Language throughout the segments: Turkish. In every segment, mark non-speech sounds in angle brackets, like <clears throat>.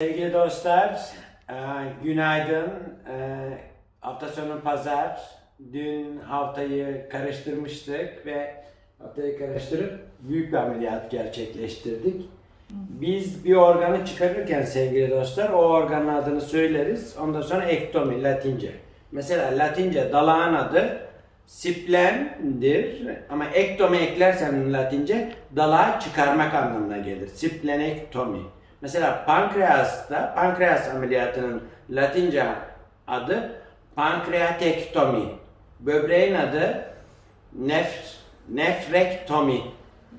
Sevgili dostlar, e, günaydın. E, Hafta sonu pazar. Dün haftayı karıştırmıştık ve haftayı karıştırıp büyük bir ameliyat gerçekleştirdik. Biz bir organı çıkarırken sevgili dostlar o organın adını söyleriz. Ondan sonra ektomi Latince. Mesela Latince dalağın adı splendir ama ektomi eklersen Latince dalağı çıkarmak anlamına gelir. Splenektomi. Mesela pankreasta, pankreas ameliyatının Latince adı pankreatektomi. Böbreğin adı nef, nefrektomi.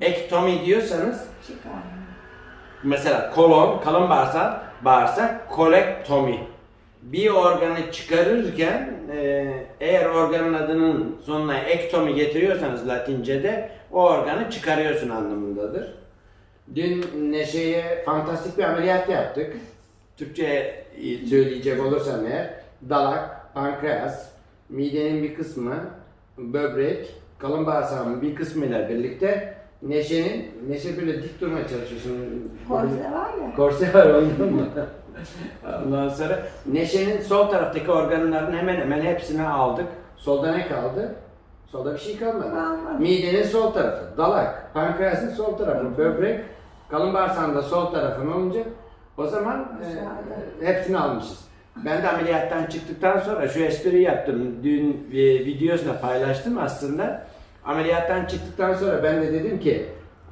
Ektomi diyorsanız Çıkar. Mesela kolon, kalın bağırsak, bağırsak kolektomi. Bir organı çıkarırken e, eğer organın adının sonuna ektomi getiriyorsanız Latince'de o organı çıkarıyorsun anlamındadır. Dün Neşe'ye fantastik bir ameliyat yaptık. Türkçe söyleyecek olursam eğer dalak, pankreas, midenin bir kısmı, böbrek, kalın bağırsağın bir kısmıyla birlikte Neşe'nin, Neşe böyle dik durmaya çalışıyorsun. Korse var ya. Korse var ondan mı? Ondan sonra Neşe'nin sol taraftaki organların hemen hemen hepsini aldık. Solda ne kaldı? Solda bir şey kalmadı. Kalmadı. Midenin sol tarafı, dalak, pankreasın sol tarafı, böbrek, kalın bağırsağın da sol tarafın olunca o zaman e, hepsini almışız. Ben de ameliyattan çıktıktan sonra şu espriyi yaptım. Dün e, videosunu paylaştım aslında. Ameliyattan çıktıktan sonra ben de dedim ki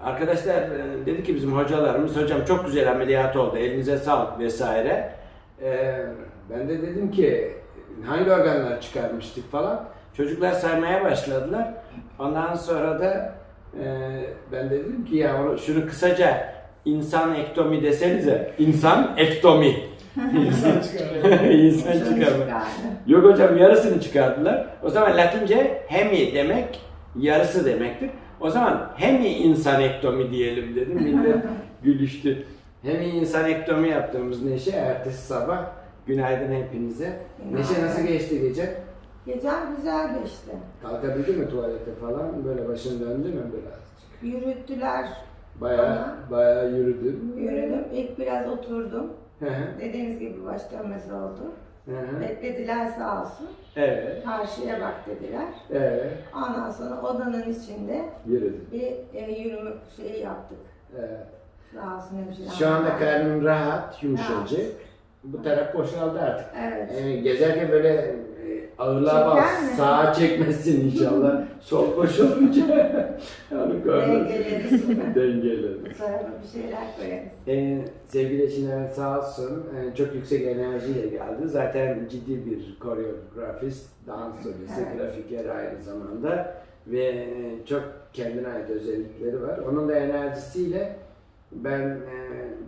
arkadaşlar e, dedi ki bizim hocalarımız hocam çok güzel ameliyat oldu elinize sağlık vesaire. E, ben de dedim ki hangi organlar çıkarmıştık falan. Çocuklar saymaya başladılar. Ondan sonra da e, ben de dedim ki ya şunu kısaca insan ektomi desenize. İnsan ektomi. <laughs> İnsan çıkar. <laughs> İnsan çıkardı. Yok hocam yarısını çıkardılar. O zaman Latince hemi demek yarısı demektir. O zaman hemi insan ektomi diyelim dedim. Millet <laughs> gülüştü. Hemi insan ektomi yaptığımız Neşe ertesi sabah günaydın hepinize. Neşe nasıl geçti gece? Gecem güzel geçti. Kalkabildi mi tuvalete falan? Böyle başın döndü mü birazcık? Yürüttüler. Bayağı, Bana. bayağı yürüdün. Yürüdüm. İlk biraz oturdum. Hı hı, Dediğiniz gibi baş dönmesi oldu. hı hı. Beklediler sağ olsun. Evet, Karşıya bak dediler. evet. Ondan sonra odanın içinde Yürüdün. bir e, yürüme şeyi yaptık. Evet. Sağ olsun hemşire Şu anda karnım rahat, yumuşacık. Bu taraf boşaldı artık. Evet. Ee, gezerken böyle ağırlığa bas, Çeker mi? sağa çekmesin inşallah. Sol boş olunca <laughs> onu görmez. Dengeleriz. Dengeleriz. Sonra bir şeyler koyarız. Ee, sevgili Şener sağ olsun e, çok yüksek enerjiyle geldi. Zaten ciddi bir koreografist, dans solisti, Evet. grafiker aynı zamanda ve e, çok kendine ait özellikleri var. Onun da enerjisiyle ben e,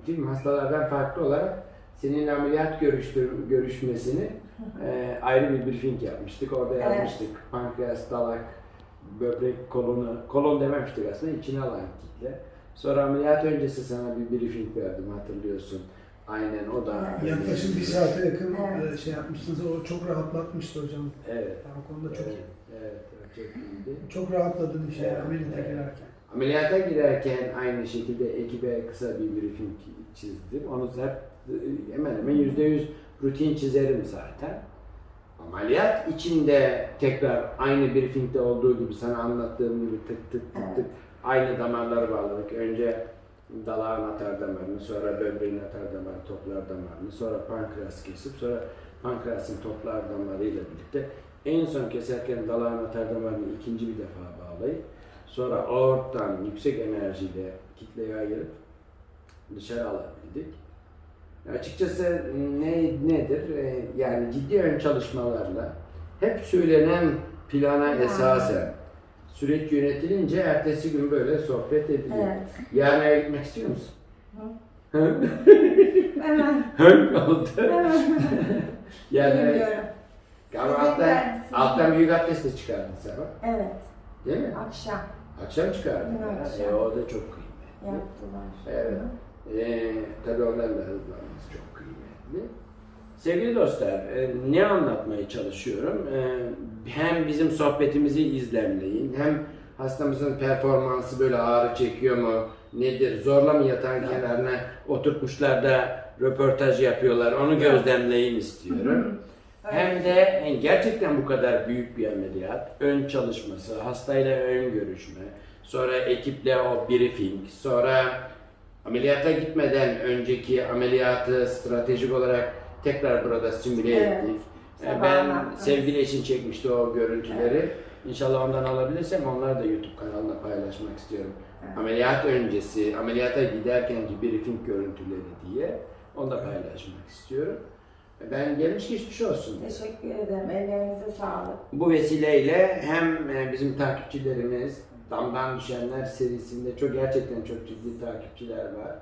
tüm hastalardan farklı olarak seninle ameliyat görüştür, görüşmesini e, ayrı bir briefing yapmıştık. Orada Evet. yazmıştık. Pankreas, dalak, böbrek kolonu, kolon dememiştik aslında içine alan kitle. Sonra ameliyat öncesi sana bir briefing verdim hatırlıyorsun. Aynen o da. Yaklaşık bir saate yakın Evet. e, şey yapmıştınız. O çok rahatlatmıştı hocam. Evet. Yani o konuda çok evet, evet, evet, çok iyiydi. çok rahatladım şey Evet, ameliyata evet. girerken. Ameliyata girerken aynı şekilde ekibe kısa bir briefing çizdim. Onu hep hemen hemen yüzde yüz rutin çizerim zaten. Ameliyat içinde tekrar aynı briefingde olduğu gibi sana anlattığım gibi tık tık tık tık aynı damarları bağladık. Önce dalağın atar damarını, sonra böbreğin atar damarı, toplar damarını, sonra pankreas kesip, sonra pankreasın toplar damarıyla birlikte en son keserken dalağın atar damarını ikinci bir defa bağlayıp sonra aorttan yüksek enerjiyle kitleye ayırıp dışarı alabildik. Açıkçası ne nedir? Ee, Yani ciddi ön çalışmalarla hep söylenen plana esasen süreç yönetilince ertesi gün böyle sohbet ediliyor. Evet. Yarın eve gitmek istiyor musun? Hı? Hemen. <laughs> Hı? Oldu. <laughs> Yani ama alttan, alttan büyük abdest de çıkardın sen bak. Evet. Değil mi? Akşam Akşam çıkardın. Akşam. E, o da çok kıymetli. yaptılar. Evet. Ee, tabii onlarla hızlanması çok kıymetli. Sevgili dostlar, e, ne anlatmaya çalışıyorum? E, hem bizim sohbetimizi izlemleyin, hem hastamızın performansı böyle ağrı çekiyor mu, nedir, zorla mı yatağın kenarına oturtmuşlar da röportaj yapıyorlar. Onu gözlemleyin istiyorum. Hem de yani gerçekten bu kadar büyük bir ameliyat, ön çalışması, hastayla ön görüşme, sonra ekiple o briefing, sonra ameliyata gitmeden önceki ameliyatı stratejik olarak tekrar burada simüle Evet. ettik. Ee, Sabah Ben sevgili eşin çekmişti o görüntüleri. İnşallah ondan alabilirsem onları da YouTube kanalına paylaşmak istiyorum. Evet. Ameliyat öncesi, ameliyata giderkenki briefing görüntüleri diye onu da paylaşmak istiyorum. Ben gelmiş geçmiş olsun. Teşekkür ederim. Ellerinize sağlık. Bu vesileyle hem e, bizim takipçilerimiz Damdan Düşenler serisinde çok gerçekten çok ciddi takipçiler var.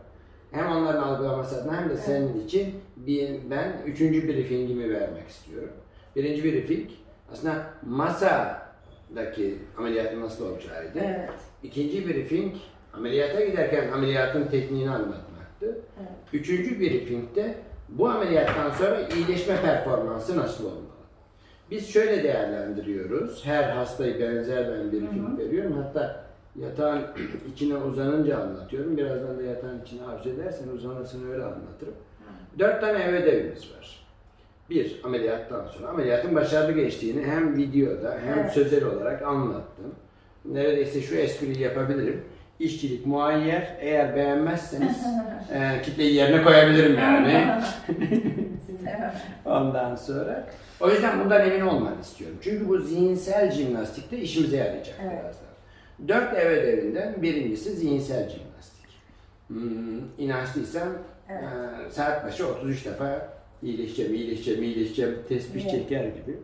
Hem onların algılaması adına hem de senin için bir, ben üçüncü briefingimi vermek istiyorum. Birinci briefing aslında masadaki ameliyatın nasıl olacağıydı. Evet. İkinci briefing ameliyata giderken ameliyatın tekniğini anlatmaktı. Evet. Üçüncü briefingde bu ameliyattan sonra iyileşme performansı nasıl olmalı? Biz şöyle değerlendiriyoruz. Her hastayı benzer ben briefing veriyorum. Hatta yatağın <clears throat> içine uzanınca anlatıyorum. Birazdan da yatağın içine arzu edersen uzanırsın öyle anlatırım. Dört tane ev ödevimiz var. Bir, ameliyattan sonra. Ameliyatın başarılı geçtiğini hem videoda hem Evet. sözel olarak anlattım. Neredeyse şu espriyi yapabilirim. İşçilik muayyer. Eğer beğenmezseniz <laughs> e, kitleyi yerine koyabilirim yani. <laughs> Ondan sonra. O yüzden bundan emin olmanı istiyorum. Çünkü bu zihinsel jimnastikte işimize yarayacak Evet. birazdan. Dört ev ödevinden birincisi zihinsel jimnastik. Hmm, inançlıysan Evet. e, saat başı 33 defa iyileşeceğim, iyileşeceğim, iyileşeceğim, tesbih Evet. çeker gibi.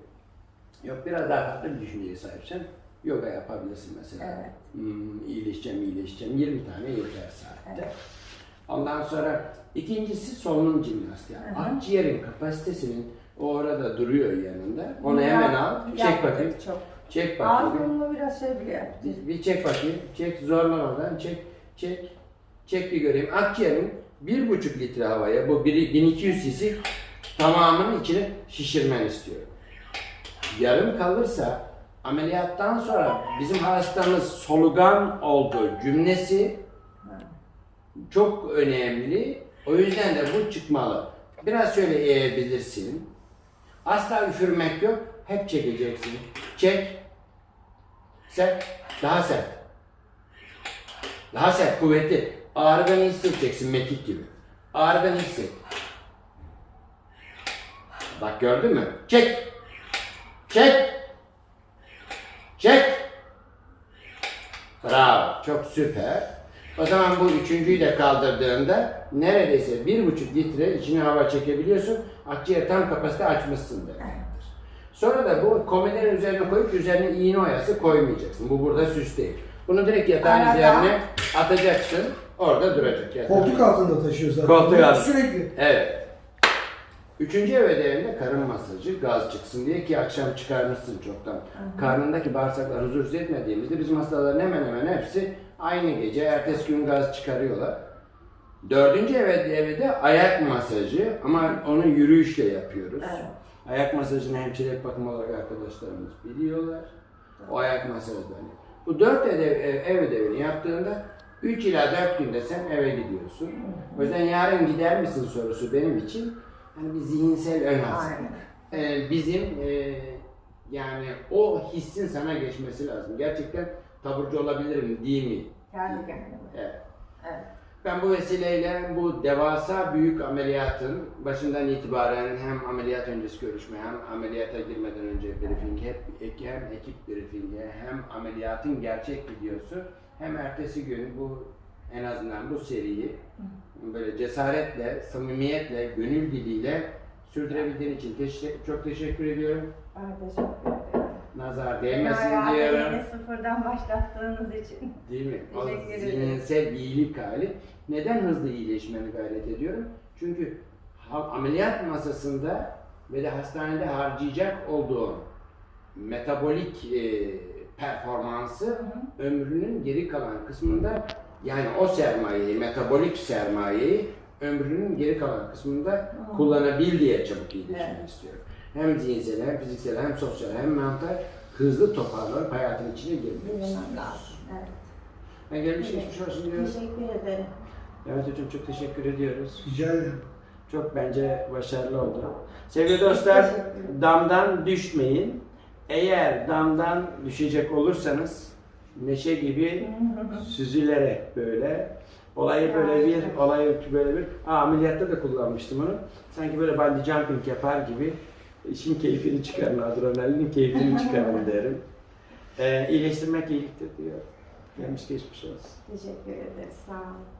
Yok biraz daha farklı bir düşünceye sahipsen yoga yapabilirsin mesela. Evet. Hmm, iyileşeceğim, iyileşeceğim. 20 tane yeter saatte. Evet. Ondan sonra ikincisi solunum jimnastiği. Hı. Akciğerin kapasitesinin o orada duruyor yanında. Onu Bunu hemen al. Çek bakayım. Çok. Çek Ağız bakayım. burnunu biraz şey bile yaptı. Bir, çek bakayım. Çek zorlamadan çek. Çek. Çek bir göreyim. Akciğerin bir buçuk litre havaya bu biri 1200 cc tamamını içine şişirmen istiyorum. Yarım kalırsa ameliyattan sonra bizim hastamız solugan oldu cümlesi çok önemli. O yüzden de bu çıkmalı. Biraz şöyle eğebilirsin. Asla üfürmek yok. Hep çekeceksin. Çek. Sert. Daha sert. Daha sert, kuvvetli. Ağrıdan hissedeceksin mekik gibi. Ağrıdan hisset. Bak gördün mü? Çek. Çek. Çek. Bravo. Çok süper. O zaman bu üçüncüyü de kaldırdığında neredeyse bir buçuk litre içine hava çekebiliyorsun. Akciğer tam kapasite açmışsın demektir. Sonra da bu komedilerin üzerine koyup üzerine iğne oyası koymayacaksın. Bu burada süs değil. Bunu direkt yatağın Arada. üzerine atacaksın. Orada duracak yatağın. Koltuk altında taşıyor zaten. Koltuk altı. Sürekli. Evet. Üçüncü ev ödevinde karın masajı, gaz çıksın diye ki akşam çıkarmışsın çoktan. Karnındaki bağırsaklar huzursuz etmediğimizde bizim hastaların hemen hemen hepsi aynı gece ertesi gün gaz çıkarıyorlar. Dördüncü ev ödevi de ayak masajı ama onu yürüyüşle yapıyoruz. Evet. Ayak masajını hemşire bakım olarak arkadaşlarımız biliyorlar. O ayak masajı da hani. Bu dört ev, ev ödevini yaptığında 3 ila 4 günde sen eve gidiyorsun. O yüzden yarın gider misin sorusu benim için hani bir zihinsel ön hazırlık. Ee, bizim e, yani o hissin sana geçmesi lazım. Gerçekten taburcu olabilirim değil mi? Kendi kendime. Evet. Evet. Ben bu vesileyle bu devasa büyük ameliyatın başından itibaren hem ameliyat öncesi görüşme hem ameliyata girmeden önce briefing hep hem ekip briefingi hem ameliyatın gerçek videosu hem ertesi gün bu en azından bu seriyi böyle cesaretle, samimiyetle, gönül diliyle sürdürebildiğin için teşekkür, çok teşekkür ediyorum. Ben teşekkür ederim. Nazar değmesin hayata diyorum. yeni sıfırdan başlattığınız için. Değil mi? O Teşekkür ederim. zihinsel iyilik hali. Neden hızlı iyileşmeni gayret ediyorum? Çünkü ha- ameliyat masasında ve de hastanede harcayacak olduğun metabolik e, performansı ömrünün geri kalan kısmında yani o sermayeyi, metabolik sermayeyi ömrünün geri kalan kısmında kullanabil diye çabuk iyileşmeni Evet. istiyorum. Hem zihinsel, hem fiziksel, hem sosyal, hem mental hızlı toparlanıp hayatın içine girmek lazım. Evet. Ben gelmiş geçmiş olsun diyorum. Teşekkür ederim. Evet hocam çok teşekkür ediyoruz. Rica ederim. Çok bence başarılı oldu. Sevgili dostlar, damdan düşmeyin. Eğer damdan düşecek olursanız meşe gibi <laughs> süzülerek böyle olayı böyle bir olayı böyle bir Aa, ameliyatta da kullanmıştım onu. Sanki böyle bungee jumping yapar gibi işin keyfini çıkarın, adrenalinin keyfini <laughs> çıkarın derim. Ee, iyileştirmek iyiliktir diyor. Gelmiş geçmiş olsun. Teşekkür ederiz. Sağ olun.